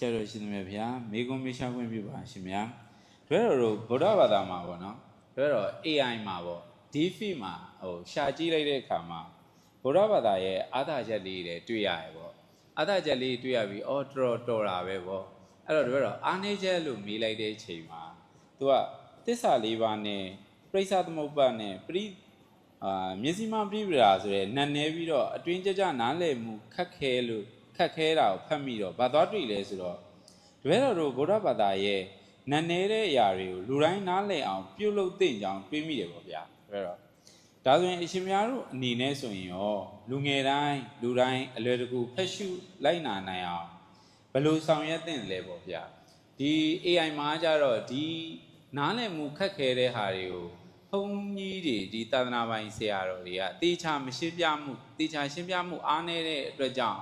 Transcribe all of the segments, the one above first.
ဆရာတော်ရှင်သမီးဗျာမိကုံမေရှာခွင့်ပြုပါရှင်ဗျာတွဲတော်တို့ဗုဒ္ဓဘာသာမှာပေါ့နော်တွဲတော် AI မှာပေါ့ DeFi မှာဟိုရှာကြည့်လိုက်တဲ့အခါမှာဗုဒ္ဓဘာသာရဲ့အာသာချက်လေးတွေတွေ့ရရပေါ့အာသာချက်လေးတွေ့ရပြီးအော်တော်တော်တာပဲပေါ့အဲ့တော့တွဲတော်အာနေချက်လို့မေးလိုက်တဲ့အချိန်မှာ तू ကတစ္ဆာလေးပါးနဲ့ပြိဿသမုပ္ပါနဲ့ပရိအာမျက်စိမပြိပရာဆိုရဲနတ်နေပြီးတော့အတွင်းကြကြနားလည်မှုခက်ခဲလို့ခ က်ခဲတာကိုဖတ်မိတော့ဘာသွားတွေ့လဲဆိုတော့တပည့်တော်တို့ဗုဒ္ဓဘာသာရဲ့နတ်နေတဲ့အရာတွေကိုလူတိုင်းနားလည်အောင်ပြုလုပ်သင့်ကြောင်းတွေးမိတယ်ပေါ့ဗျာတပည့်တော်ဒါဆိုရင်အရှင်များတို့အနေနဲ့ဆိုရင်ရောလူငယ်တိုင်းလူတိုင်းအလွယ်တကူဖက်ရှုလိုက်နာနိုင်အောင်ဘယ်လိုဆောင်ရွက်သင့်လဲပေါ့ဗျာဒီ AI မှာကြတော့ဒီနားလည်မှုခက်ခဲတဲ့ဟာတွေကိုဘုန်းကြီးတွေဒီသာသနာပိုင်ဆရာတော်တွေကတေချာမရှင်းပြမှုတေချာရှင်းပြမှုအားနည်းတဲ့အတွက်ကြောင့်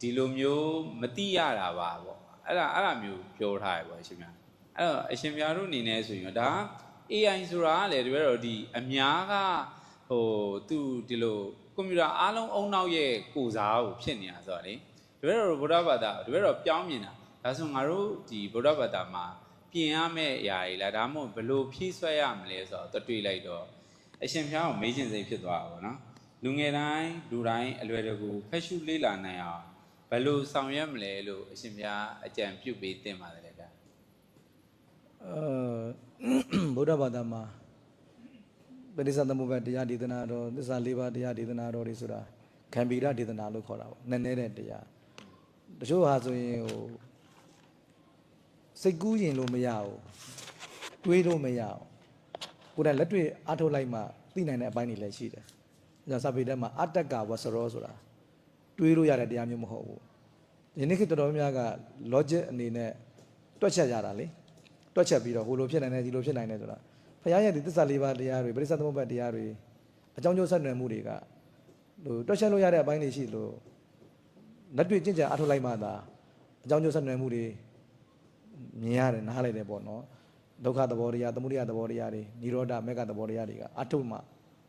ဒီလိုမျိုးမတိရတာပါပေါ့အဲ့ဒါအဲ့ဒါမျိုးပြောထားရပေါ့အရှင်များအဲ့တော့အရှင်များတို့အနေနဲ့ဆိုရင်ဒါ AI ဆိုတာကလေတပည့်တော်ဒီအများကဟိုသူဒီလိုကွန်ပျူတာအားလုံးအုံနောက်ရဲ့ကိုစားကိုဖြစ်နေတာဆိုတော့လေတပည့်တော်ဗုဒ္ဓဘာသာတပည့်တော်ပြောင်းမြင်တာဒါဆိုငါတို့ဒီဗုဒ္ဓဘာသာမှာပြင်ရမယ့်အရာတွေလားဒါမှမဟုတ်ဘယ်လိုဖြည့်ဆွဲရမလဲဆိုတော့တွေ့လိုက်တော့အရှင်ဖျားကိုမေးချင်စိတ်ဖြစ်သွားတာပေါ့နော်လူငယ်တိုင်းလူတိုင်းအလွယ်တကူဖက်ရှုလေးလာနိုင်အောင် ဘယ်လိုဆောင်ရွက်မလဲလို့အရှင်ဖျားအကြံပြုပေးတင်ပါတယ်ဗျာအဲဗုဒ္ဓဘာသာမှာပရိစ္ဆသမုပ္ပါတရားဒေသနာတော်သစ္စာလေးပါးတရားဒေသနာတော်တွေဆိုတာခံဗီရဒေသနာလို့ခေါ်တာပေါ့နည်းနည်းတဲ့တရားတချို့ဟာဆိုရင်ဟိုစိတ်ကူးရင်လို့မရဘူးတွေးလို့မရဘူးကိုယ်တိုင်လက်တွေ့အားထုတ်လိုက်မှသိနိုင်တဲ့အပိုင်းတွေလည်းရှိတယ်အဲဒါစာပေထဲမှာအတ္တကဝဆရောဆိုတာ တွေးလို့ရတဲ့တရားမျိုးမဟုတ်ဘူးဒီနေ့ခေတ်တော်တော်များများက logic အနေနဲ့တွက်ချက်ရတာလေတွက်ချက်ပြီးတော့ဟိုလိုဖြစ်နိုင်တယ်ဒီလိုဖြစ်နိုင်တယ်ဆိုတာဘုရားရဲ့ဒီသစ္စာလေးပါးတရားတွေပရိစ္ဆေသမုပ္ပါတရားတွေအကြောင်းကျိုးဆက်နွယ်မှုတွေကဟိုတွက်ချက်လို့ရတဲ့အပိုင်းတွေရှိလို့လက်တွေ့ကျင့်ကြံအထောက်လိုက်မှသာအကြောင်းကျိုးဆက်နွယ်မှုတွေမြင်ရတယ်နားလည်တယ်ပေါ့နော်ဒုက္ခသဘောတရားသမုဒယသဘောတရားတွေនិရောဓမေဃသဘောတရားတွေကအထုမှ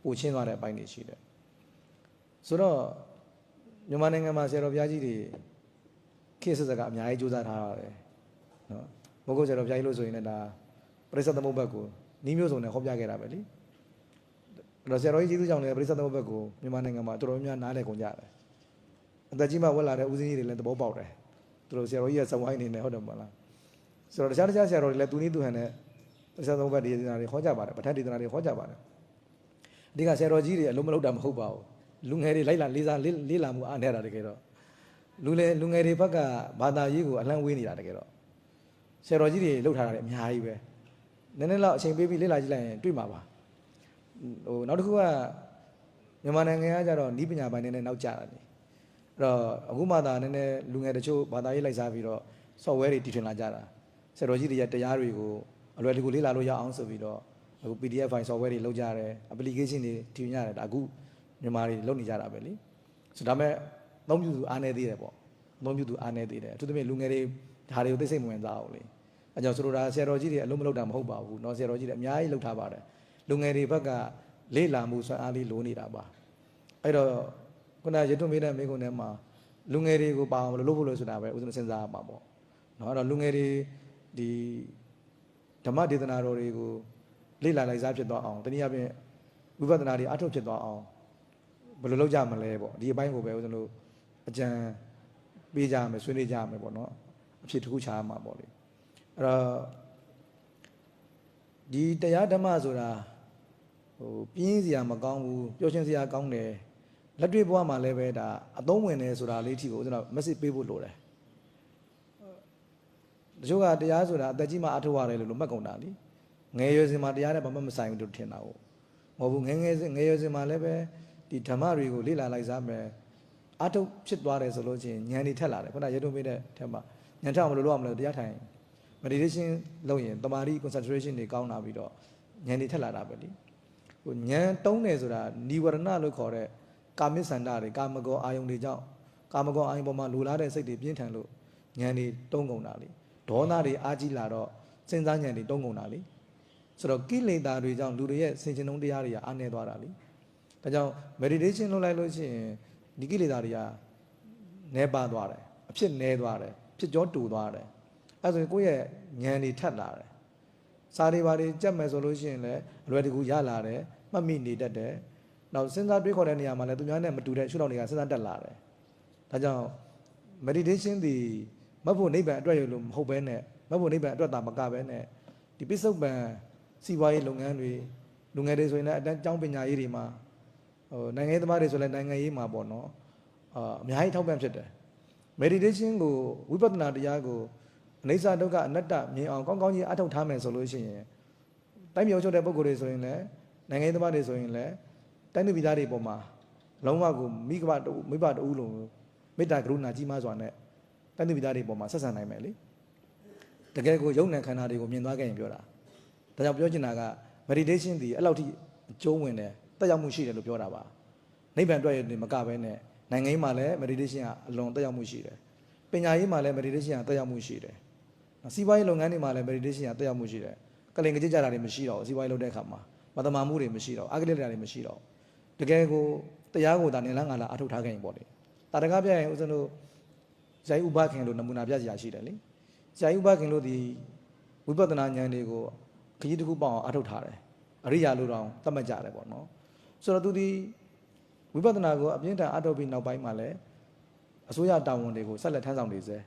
ပိုချင်းသွားတဲ့အပိုင်းတွေရှိတယ်ဆိုတော့ မြန်မာနိုင်ငံမှာဆရာတော်ဘုရားကြီးတွေခေတ်ဆက်ဆက်ကအများကြီးကြိုးစားထားရတယ်နော်မဟုတ်ကြတော့ဘုရားကြီးလို့ဆိုရင်လည်းဒါပရိစ္ဆေသမုပ္ပါကိုနီးမျိုးစုံနဲ့ဟောပြခဲ့တာပဲလေအဲ့တော့ဆရာတော်ကြီးကျေးဇူးကြောင့်လည်းပရိစ္ဆေသမုပ္ပါကိုမြန်မာနိုင်ငံမှာတော်တော်များများနားလည်ကုန်ကြတယ်အသက်ကြီးမှဝက်လာတဲ့ဦးစင်းကြီးတွေလည်းသဘောပေါက်တယ်သူတို့ဆရာတော်ကြီးရဲ့ဇဝိုင်းနေနဲ့ဟုတ်တယ်မလားဆိုတော့တခြားတခြားဆရာတော်တွေလည်းသူနည်းသူဟန်နဲ့ပရိစ္ဆေသမုပ္ပါဒေသနာတွေဟောကြပါတယ်ပဋ္ဌာန်းဒေသနာတွေဟောကြပါတယ်အဓိကဆရာတော်ကြီးတွေအလုံးမလုံးတာမဟုတ်ပါဘူး လူငယ်တွေလိုက်လာလေးစားလေးလာမှုအားနေတာတကယ်တော့လူလေလူငယ်တွေဘက်ကဘာသာရေးကိုအလန့်ဝေးနေတာတကယ်တော့ဆရာတော်ကြီးတွေလှုပ်ထားတာလည်းအများကြီးပဲနည်းနည်းတော့အချိန်ပေးပြီးလေ့လာကြည့်လိုက်ရင်တွေ့မှာပါဟိုနောက်တစ်ခုကမြန်မာနိုင်ငံကကြတော့ဤပညာပိုင်းနည်းနည်းနောက်ကျတာလေအဲ့တော့အခုမှသာနည်းနည်းလူငယ်တချို့ဘာသာရေးလိုက်စားပြီးတော့ software တွေတည်ထွင်လာကြတာဆရာတော်ကြီးတွေရဲ့တရားတွေကိုအလွယ်တကူလေ့လာလို့ရအောင်ဆိုပြီးတော့အခု PDF file software တွေလုပ်ကြတယ် application တွေတည်ထွင်ရတယ်ဒါအခု မြန်မာတွေလုပ်နေကြတာပဲလေဆိုဒါမဲ့သုံးပြသူအားနေသေးတယ်ပေါ့သုံးပြသူအားနေသေးတယ်အထူးသဖြင့်လူငယ်တွေဒါတွေကိုသိစိတ်မဝင်စားအောင်လေအဲကြောင့်ဆိုလိုတာဆရာတော်ကြီးတွေအလုံးမလုပ်တာမဟုတ်ပါဘူးเนาะဆရာတော်ကြီးတွေအများကြီးလုပ်ထားပါတယ်လူငယ်တွေဘက်ကလေ့လာမှုဆွမ်းအားလေးလိုနေတာပါအဲ့တော့ခုနရထွမေးတဲ့မိကုန်းထဲမှာလူငယ်တွေကိုပါအောင်လုပ်ဖို့လို့ဆိုတာပဲဦးဇင်းစဉ်းစားရမှာပေါ့เนาะအဲ့တော့လူငယ်တွေဒီဓမ္မဒေသနာတော်တွေကိုလေ့လာလိုက်စားဖြစ်သွားအောင်တနည်းအားဖြင့်ဝိပဿနာတွေအထုတ်ဖြစ်သွားအောင် ဘယ်လိုလုပ်ကြမလဲပေါ့ဒီအပိုင်းကိုပဲဦးဇင်းတို့အကြံပေးကြမယ်ဆွေးနွေးကြမယ်ပေါ့နော်အဖြစ်တစ်ခုချားမှာပေါ့လေအဲ့တော့ဒီတရားဓမ္မဆိုတာဟိုပြင်းစရာမကောင်းဘူးပျော်ရွှင်စရာကောင်းတယ်လက်တွေ့ဘဝမှာလည်းပဲဒါအသုံးဝင်တယ်ဆိုတာလေးအထိကိုဦးဇင်းတို့ message ပေးဖို့လိုတယ်တချို့ကတရားဆိုတာအသက်ကြီးမှအထောက်ရတယ်လို့မှတ်ကုန်တာလीငယ်ရွယ်စဉ်မှာတရားနဲ့ဘာမှမဆိုင်ဘူးလို့ထင်တာဟုတ်မဟုတ်ဘူးငယ်ငယ်စဉ်ငယ်ရွယ်စဉ်မှာလည်းပဲ ဒီဓမ္မတွေကိုလေ့လာလိုက်စားမယ်အထုတ်ဖြစ်သွားတယ်ဆိုလို့ချင်းဉာဏ်တွေထက်လာတယ်ခုနရေတုံးပေးတဲ့ထက်မှာဉာဏ်ထက်အောင်မလို့လုပ်အောင်မလို့တရားထိုင် meditation လုပ်ရင်တမာတိ concentration တွေကောင်းလာပြီးတော့ဉာဏ်တွေထက်လာတာပဲလीဟိုဉာဏ်တုံးတယ်ဆိုတာនិဝရဏလို့ခေါ်တဲ့ကာမိစန္ဒတွေကာမဂောအာယုန်တွေကြောင့်ကာမဂောအာယုန်ပေါ်မှာလိုလားတဲ့စိတ်တွေပြင်းထန်လို့ဉာဏ်တွေတုံးကုန်တာလीဒေါသတွေအာကြီးလာတော့စဉ်းစားဉာဏ်တွေတုံးကုန်တာလीဆိုတော့ကိလေသာတွေကြောင့်လူတွေရဲ့ဆင်ခြင်နှုံးတရားတွေကအားနည်းသွားတာလी ဒါကြောင့် meditation လုပ်လိုက်လို့ရှိရင်ဒီကိလေသာတွေကနည်းပါသွားတယ်အဖြစ်နည်းသွားတယ်ဖြစ်ကြောတူသွားတယ်အဲဆိုရင်ကိုယ့်ရဲ့ဉာဏ်တွေထက်လာတယ်စားတွေပါတွေကြက်မယ်ဆိုလို့ရှိရင်လည်းအလွယ်တကူရလာတယ်မှတ်မိနေတတ်တယ်နောက်စဉ်းစားတွေးခေါ်တဲ့နေရာမှာလည်းသူများနဲ့မတူတဲ့ရှုထောင့်တွေကစဉ်းစားတက်လာတယ်ဒါကြောင့် meditation ဒီမတ်ဖို့နိဗ္ဗာန်အတွက်ရလို့မဟုတ်ဘဲနဲ့မတ်ဖို့နိဗ္ဗာန်အတွက်သာမကဘဲနဲ့ဒီပိဿုပန်စီးပွားရေးလုပ်ငန်းတွေလူငယ်တွေဆိုရင်လည်းအတန်းကျောင်းပညာရေးတွေမှာ ဟိုနိုင်ငံရေးသမားတွေဆိုလည်းနိုင်ငံရေးမှာပေါ့နော်အာအများကြီးထောက်ပံ့ဖြစ်တယ် meditation ကိုဝိပဿနာတရားကိုအနိစ္စဒုက္ခအနတ္တမြင်အောင်ကောင်းကောင်းကြီးအထောက်ထားမယ်ဆိုလို့ရှိရင်တိုင်းပြည်အုပ်ချုပ်တဲ့ပုဂ္ဂိုလ်တွေဆိုရင်လည်းနိုင်ငံရေးသမားတွေဆိုရင်လည်းတိုင်းသူပြည်သားတွေပေါ်မှာလုံးဝကိုမိကပတူမိဘတူလုံးမေတ္တာကရုဏာကြီးမားစွာနဲ့တိုင်းသူပြည်သားတွေပေါ်မှာဆက်ဆံနိုင်မယ်လေတကယ်ကိုယုံ nant ခန္ဓာတွေကိုမြင်သွားခဲ့ရင်ပြောတာဒါကြောင့်ပြောချင်တာက meditation ဒီအဲ့လောက်ထိအကျုံးဝင်တယ် တက်ရောက်မှုရှိတယ်လို့ပြောတာပါနိဗ္ဗာန်အတွက်ရည်မကဘဲနဲ့နိုင်ငံရေးမှာလည်း meditation ကအလွန်တက်ရောက်မှုရှိတယ်ပညာရေးမှာလည်း meditation ကတက်ရောက်မှုရှိတယ်စီးပွားရေးလုပ်ငန်းတွေမှာလည်း meditation ကတက်ရောက်မှုရှိတယ်ကလင်ကကြစ်ကြတာတွေမရှိတော့ဘူးစီးပွားရေးလုပ်တဲ့အခါမှာမတမာမှုတွေမရှိတော့အကလိတ္တတွေမရှိတော့တကယ်ကိုတရားကိုဒါနင်လန်းငါလာအထုတ်ထားခဲ့ရင်ပေါ့လေတာတကားပြရင်ဦးဇင်းတို့ဇိုင်းဥပခင်လို့နမူနာပြစရာရှိတယ်လေဇိုင်းဥပခင်လို့ဒီဝိပဿနာဉာဏ်တွေကိုခကြီးတစ်ခုပေါအောင်အထုတ်ထားတယ်အရိယာလို့တောင်သတ်မှတ်ကြတယ်ပေါ့နော် ဆိုတော့သူဒီဝိပဿနာကိုအပြင်းထန်အထုတ်ပြီးနောက်ပိုင်းမှာလည်းအစိုးရတာဝန်တွေကိုဆက်လက်ထမ်းဆောင်နေစေ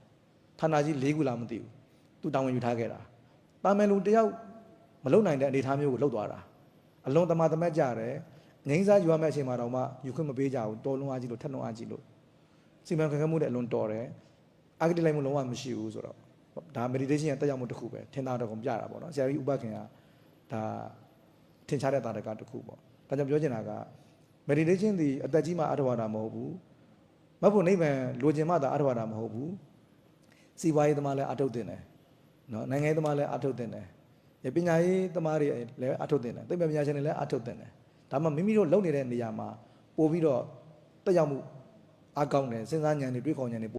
ဌာနကြီး၄ခုလားမသိဘူးသူတာဝန်ယူထားခဲ့တာတာမယ်လူတယောက်မလုံနိုင်တဲ့အနေအထားမျိုးကိုလှုပ်သွားတာအလွန်တမတမတ်ကြတယ်ငိမ့်စားယူရမယ့်အချိန်မှာတော့မှယူခွင့်မပေးကြဘူးတော်လုံးအားကြီးလို့ထက်လုံးအားကြီးလို့စီမံခန့်ခွဲမှုတဲ့အလွန်တော်တယ်အာဂတိလိုက်မှုလုံးဝမရှိဘူးဆိုတော့ဒါ meditation ရဲ့တက်ရောက်မှုတစ်ခုပဲထင်သာတော့ကုန်ပြတာပေါ့နော်ဆရာကြီးဥပခင်ကဒါထင်ရှားတဲ့တာတကတစ်ခုပေါ့ ဒါကြောင့်ပြောချင်တာက meditation ဒီအသက်ကြီးမှအထောက်အတာမဟုတ်ဘူးမဟုတ်ဘူးနိဗ္ဗာန်လိုချင်မှသာအထောက်အတာမဟုတ်ဘူးစီပွားရေးသမားလည်းအထုတ်တင်တယ်နော်နိုင်ငံရေးသမားလည်းအထုတ်တင်တယ်ရပညာရေးသမားတွေလည်းအထုတ်တင်တယ်သိပ္ပံပညာရှင်တွေလည်းအထုတ်တင်တယ်ဒါမှမိမိတို့လုပ်နေတဲ့နေရာမှာပို့ပြီးတော့တက်ရောက်မှုအကောင်းတယ်စဉ်းစားဉာဏ်တွေတွေးခေါ်ဉာဏ်တွေ